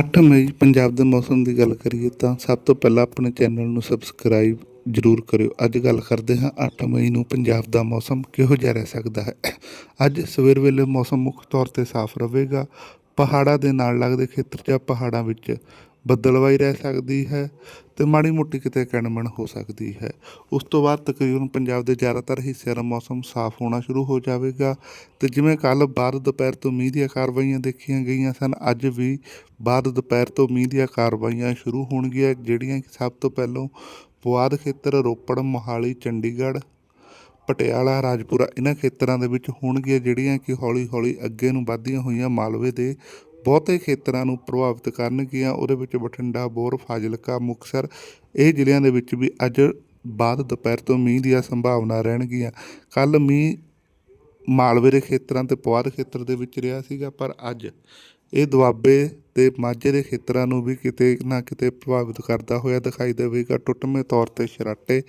8 ਮਈ ਪੰਜਾਬ ਦੇ ਮੌਸਮ ਦੀ ਗੱਲ ਕਰੀਏ ਤਾਂ ਸਭ ਤੋਂ ਪਹਿਲਾਂ ਆਪਣੇ ਚੈਨਲ ਨੂੰ ਸਬਸਕ੍ਰਾਈਬ ਜ਼ਰੂਰ ਕਰਿਓ। ਅੱਜ ਗੱਲ ਕਰਦੇ ਹਾਂ 8 ਮਈ ਨੂੰ ਪੰਜਾਬ ਦਾ ਮੌਸਮ ਕਿਹੋ ਜਿਹਾ ਰਹਿ ਸਕਦਾ ਹੈ। ਅੱਜ ਸਵੇਰ ਵੇਲੇ ਮੌਸਮ ਮੁੱਖ ਤੌਰ ਤੇ ਸਾਫ਼ ਰਹੇਗਾ। ਪਹਾੜਾਂ ਦੇ ਨਾਲ ਲੱਗਦੇ ਖੇਤਰ ਜਾਂ ਪਹਾੜਾਂ ਵਿੱਚ ਬੱਦਲਵਾਈ ਰਹਿ ਸਕਦੀ ਹੈ ਤੇ ਮਾੜੀ ਮੋਟੀ ਕਿਤੇ ਕਣਮਣ ਹੋ ਸਕਦੀ ਹੈ। ਉਸ ਤੋਂ ਬਾਅਦ ਤਕਰੀਬਨ ਪੰਜਾਬ ਦੇ ਜ਼ਿਆਦਾਤਰ ਹਿੱਸਿਆਂ ਦਾ ਮੌਸਮ ਸਾਫ਼ ਹੋਣਾ ਸ਼ੁਰੂ ਹੋ ਜਾਵੇਗਾ ਤੇ ਜਿਵੇਂ ਕੱਲ ਬਾਅਦ ਦੁਪਹਿਰ ਤੋਂ ਮੀਂਹ ਦੀਆਂ ਕਾਰਵਾਈਆਂ ਦੇਖੀਆਂ ਗਈਆਂ ਸਨ, ਅੱਜ ਵੀ ਬਾਅਦ ਦੁਪਹਿਰ ਤੋਂ ਮੀਂਹ ਦੀਆਂ ਕਾਰਵਾਈਆਂ ਸ਼ੁਰੂ ਹੋਣਗੀਆਂ, ਜਿਹੜੀਆਂ ਕਿ ਸਭ ਤੋਂ ਪਹਿਲਾਂ ਪੁਆਧ ਖੇਤਰ, ਰੋਪੜ, ਮੋਹਾਲੀ, ਚੰਡੀਗੜ੍ਹ, ਪਟਿਆਲਾ, ਰਾਜਪੁਰਾ, ਇਹਨਾਂ ਖੇਤਰਾਂ ਦੇ ਵਿੱਚ ਹੋਣਗੀਆਂ, ਜਿਹੜੀਆਂ ਕਿ ਹੌਲੀ ਹੌਲੀ ਅੱਗੇ ਨੂੰ ਵਧਦੀਆਂ ਹੋਈਆਂ ਮਾਲਵੇ ਦੇ ਬਹੁਤੇ ਖੇਤਰਾਂ ਨੂੰ ਪ੍ਰਭਾਵਿਤ ਕਰਨਗੀਆਂ, ਉਹਦੇ ਵਿੱਚ ਬਠਿੰਡਾ, ਬੋਰ, ਫਾਜ਼ਿਲਕਾ, ਮੁਕਤਸਰ, ਇਹ ਜ਼ਿਲ੍ਹਿਆਂ ਦੇ ਵਿੱਚ ਵੀ ਅੱਜ ਬਾਅਦ ਦੁਪਹਿਰ ਤੋਂ ਮੀਂਹ ਦੀਆਂ ਸੰਭਾਵਨਾ ਰਹਿਣਗੀਆਂ। ਕੱਲ ਮੀਂਹ ਮਾਲਵੇ ਦੇ ਖੇਤਰਾਂ ਤੇ ਪੁਆਧ ਖੇਤਰ ਦੇ ਵਿੱਚ ਰਿਹਾ ਸੀਗਾ, ਪਰ ਅੱਜ ਇਹ ਦੁਆਬੇ ਤੇ ਮਾਝੇ ਦੇ ਖੇਤਰਾਂ ਨੂੰ ਵੀ ਕਿਤੇ ਨਾ ਕਿਤੇ ਪ੍ਰਭਾਵਿਤ ਕਰਦਾ ਹੋਇਆ ਦਿਖਾਈ ਦੇਵੇਗਾ। ਟੁੱਟਵੇਂ ਤੌਰ ਤੇ ਸ਼ਰਾਟੇ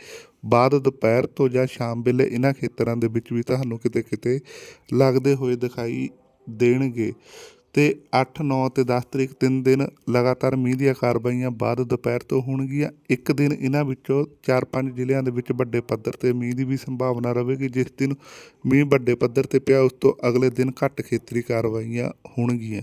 ਬਾਅਦ ਦੁਪਹਿਰ ਤੋਂ ਜਾਂ ਸ਼ਾਮ ਵੇਲੇ ਇਹਨਾਂ ਖੇਤਰਾਂ ਦੇ ਵਿੱਚ ਵੀ ਤੁਹਾਨੂੰ ਕਿਤੇ ਕਿਤੇ ਲੱਗਦੇ ਹੋਏ ਦਿਖਾਈ ਦੇਣਗੇ। ਤੇ 8 9 ਤੇ 10 ਤਰੀਕ ਤਿੰਨ ਦਿਨ ਲਗਾਤਾਰ ਮੀਂਹ ਦੀਆਂ ਕਾਰਵਾਈਆਂ ਬਾਅਦ ਦੁਪਹਿਰ ਤੋਂ ਹੋਣਗੀਆਂ। ਇੱਕ ਦਿਨ ਇਹਨਾਂ ਵਿੱਚੋਂ 4-5 ਜ਼ਿਲ੍ਹਿਆਂ ਦੇ ਵਿੱਚ ਵੱਡੇ ਪੱਧਰ ਤੇ ਮੀਂਹ ਦੀ ਵੀ ਸੰਭਾਵਨਾ ਰਹੇਗੀ। ਜਿਸ ਦਿਨ ਮੀਂਹ ਵੱਡੇ ਪੱਧਰ ਤੇ ਪਿਆ, ਉਸ ਤੋਂ ਅਗਲੇ ਦਿਨ ਘੱਟ ਖੇਤਰੀ ਕਾਰਵਾਈਆਂ ਹੋਣਗੀਆਂ।